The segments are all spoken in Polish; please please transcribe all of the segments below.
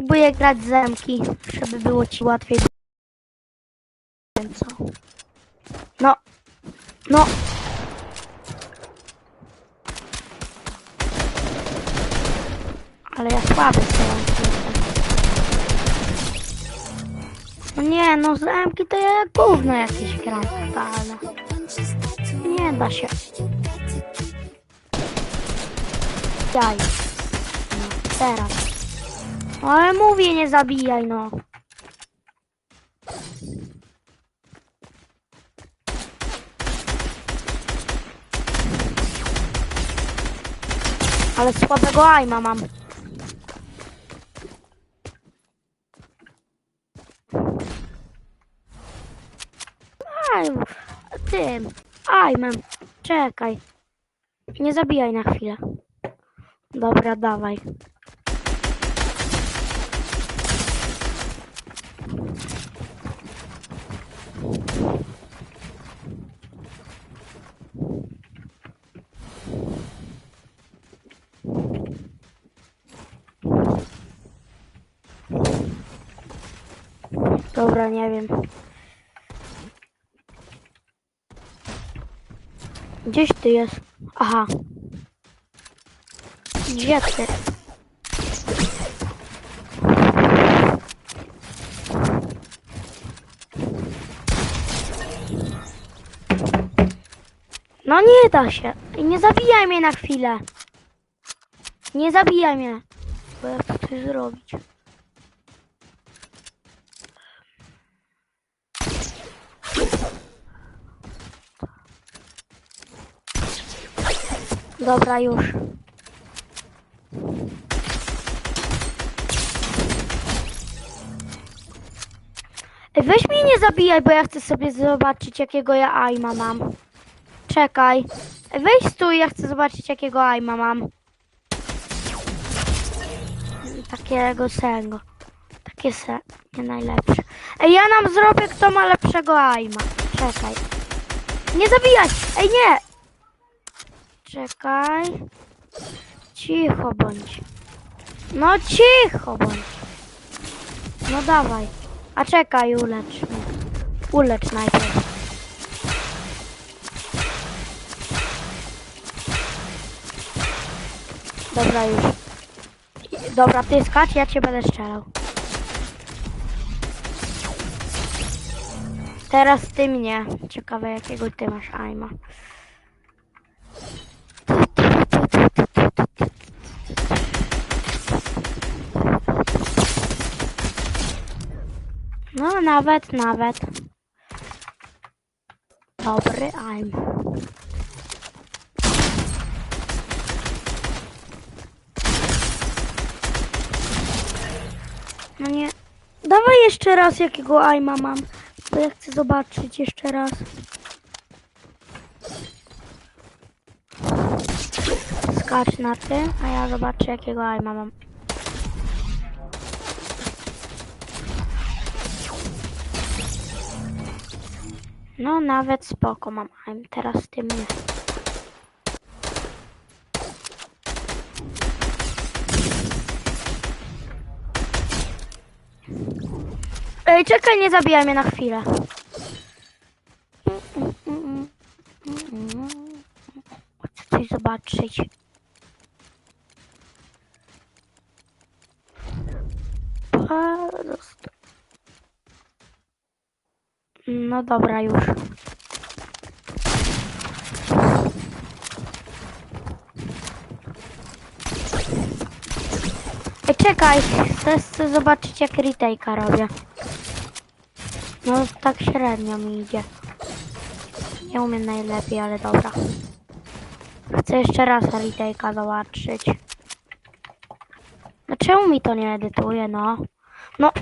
spróbuję grać zemki, żeby było ci łatwiej. No. No. Ale ja słaby. No nie, no z zemki to ja gówno jakieś gram totalne. Nie da się. Jaj. No, teraz. Ale mówię, nie zabijaj, no. Ale słabego aima mam. Tym, aimem. Czekaj. Nie zabijaj na chwilę. Dobra, dawaj. Dobra, nie wiem. Gdzieś ty jest? Aha. Gdzie ty? No nie da się. Nie zabijaj mnie na chwilę. Nie zabijaj mnie. Bo ja chcę coś zrobić. Dobra, już. Ej, weź mnie nie zabijaj, bo ja chcę sobie zobaczyć, jakiego ja aima mam. Czekaj. Ej, weź stój, ja chcę zobaczyć, jakiego aima mam. Takiego sengo. Takie se... nie najlepsze. Ej, ja nam zrobię, kto ma lepszego aima. Czekaj. Nie zabijaj! Ej, nie! Czekaj. Cicho bądź. No cicho bądź. No dawaj. A czekaj, ulecz mnie. Ulecz najpierw. Dobra już. Dobra, ty skacz, ja cię będę strzelał. Teraz ty mnie. Ciekawe jakiego ty masz aima. No nawet, nawet. Dobry aim. No nie. Dawaj jeszcze raz jakiego aima mam. Bo ja chcę zobaczyć jeszcze raz. Skacz na ty, a ja zobaczę jakiego aima mam. No nawet spoko mam aim. Teraz ty mnie. Ej, czekaj, nie zabijaj mnie na chwilę. Chcę coś zobaczyć. Prosto. No dobra, już. Ej, czekaj, chcę, chcę zobaczyć jak retake'a robię. No tak średnio mi idzie. Nie umiem najlepiej, ale dobra. Chcę jeszcze raz retake'a zobaczyć. No czemu mi to nie edytuje, no? No,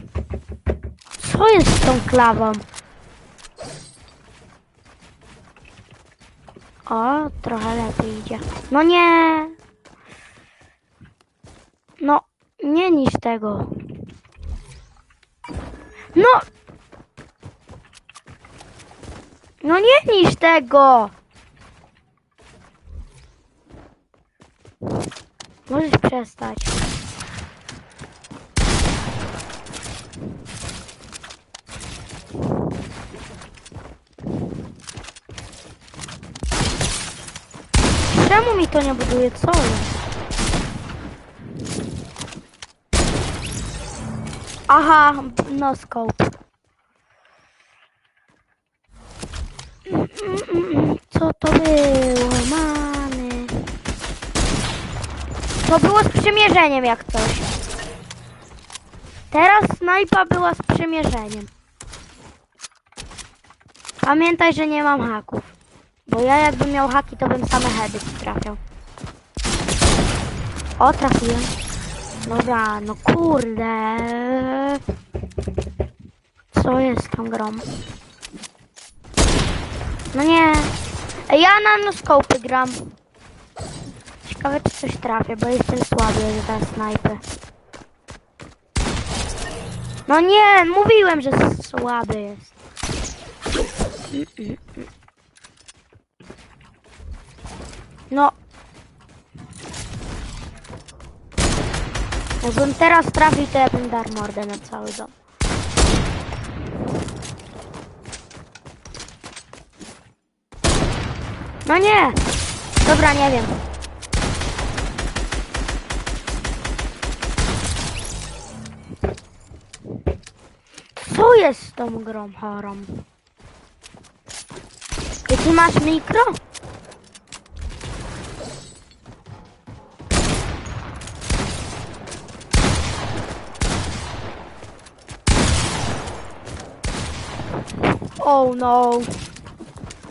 co jest z tą klawą? O, trochę lepiej idzie. No nie! No, nie niż tego. No! No nie niż tego! Możesz przestać. czemu mi to nie buduje? Co? Aha, no scope. Co to było, mamy? To było z przymierzeniem jak coś. Teraz snajpa była z przymierzeniem. Pamiętaj, że nie mam haków. Bo ja jakbym miał haki, to bym same heady trafiał. O, trafiłem. Dobra, no kurde. Co jest tą grą? No nie. Ja na noskopy gram. Ciekawe czy coś trafię, bo jestem słaby za snajpy. No nie, mówiłem, że słaby jest. No. Jakbym teraz trafił, to ja bym dar mordę na cały dom. No nie! Dobra, nie wiem. Co jest z tą grą chorą? Ty masz mikro? Oh no.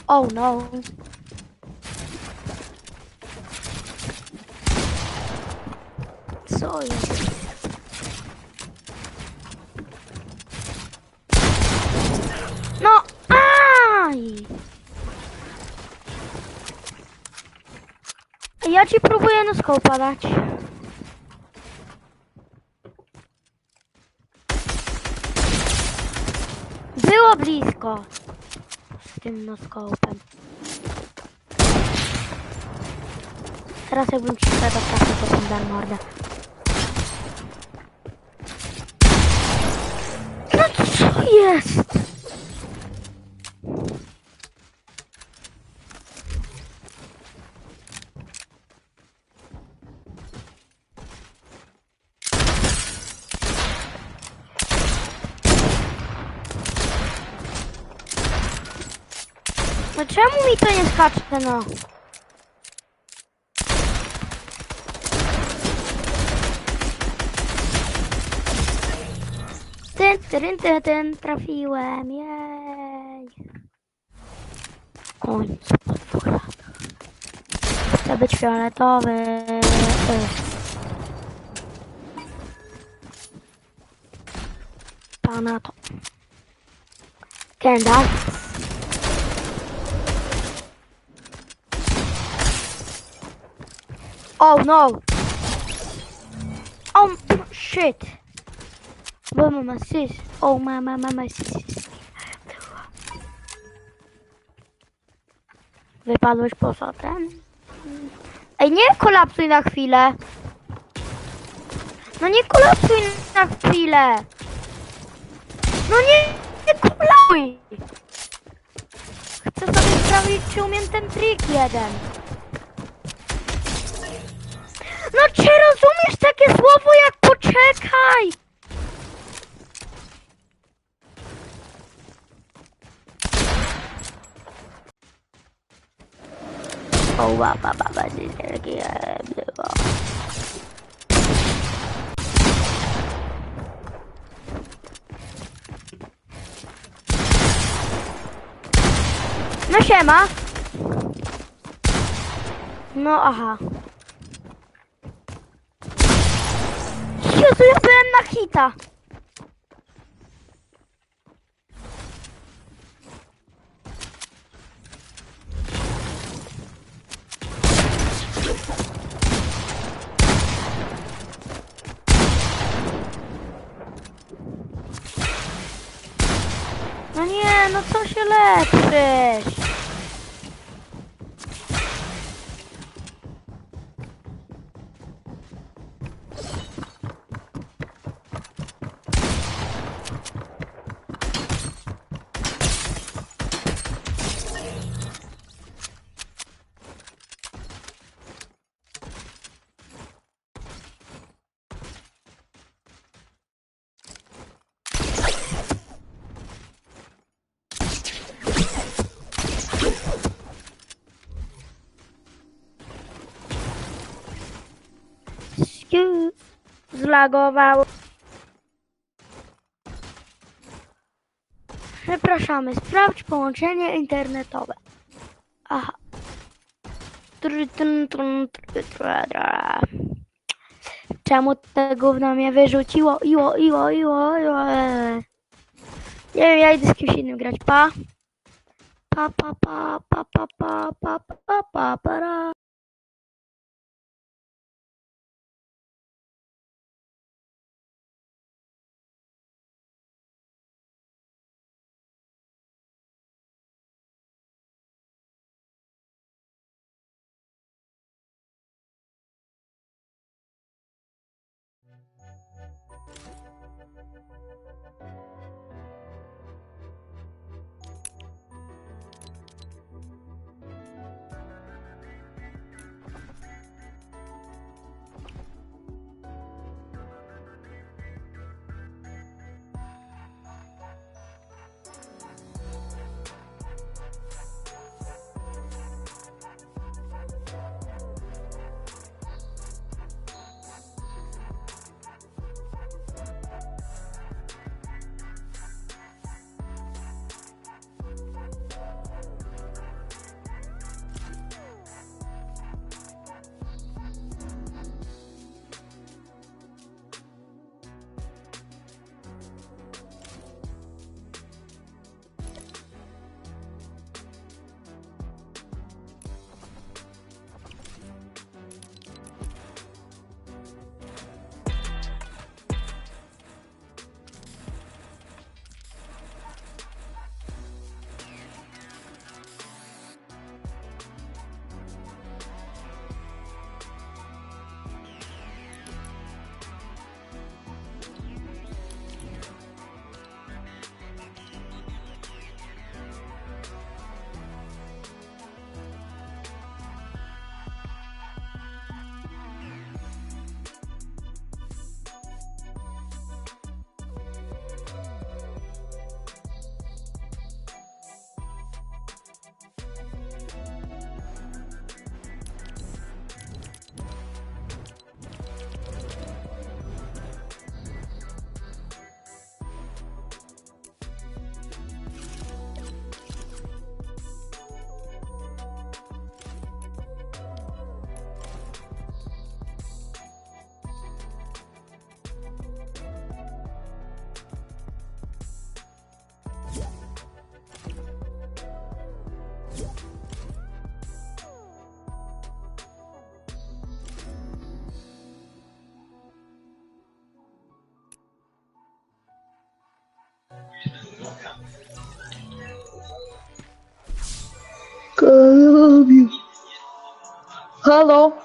Oh no. Jest? No, aj! Ja ci próbuję no skopa dać. Było blisko z tym noskopem. Teraz jakbym ci sprzedał trafił, to bym dał mordę. No co jest? No czemu mi to nie skacze, no? Ten, ten, ten, ten, trafiłem, jej. Końcu po dwóch latach. Chcę być fioletowy. Pana to. Kendall. Oh no! Oh shit! Bo mama sis. Oh mama mama sis. Wypadłeś poza ten? Ej, nie kolapsuj na chwilę. No nie kolapsuj na chwilę. No nie, nie kolapsuj. Chcę sobie sprawdzić, czy umiem ten trik jeden. Czy rozumiesz takie słowo jak poczekaj? O, ba, ba, ba, ba, nie, nie, nie, nie, ba. No siema. No aha. Jezu, ja byłem na hita. No nie, no co się leczysz? Zlagowało. Przepraszamy, sprawdź połączenie internetowe. Aha. Czemu te gówno mnie wyrzuciło? Iło, iło, iło, iło. Nie wiem, ja idę z kimś innym grać. Pa. Pa, pa, pa, pa, pa, pa, pa, pa, pa, pa, ra. hello?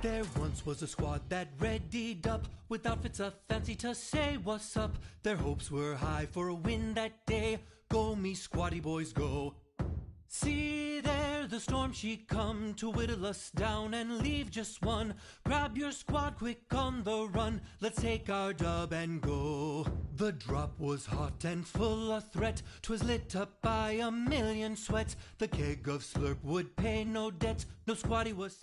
There once was a squad that readied up with outfits a fancy to say what's up. Their hopes were high for a win that day. Go me squatty boys go. See there the storm she come to whittle us down and leave just one. Grab your squad quick on the run. Let's take our dub and go. The drop was hot and full of threat. 'Twas lit up by a million sweats. The keg of slurp would pay no debt. No squatty was.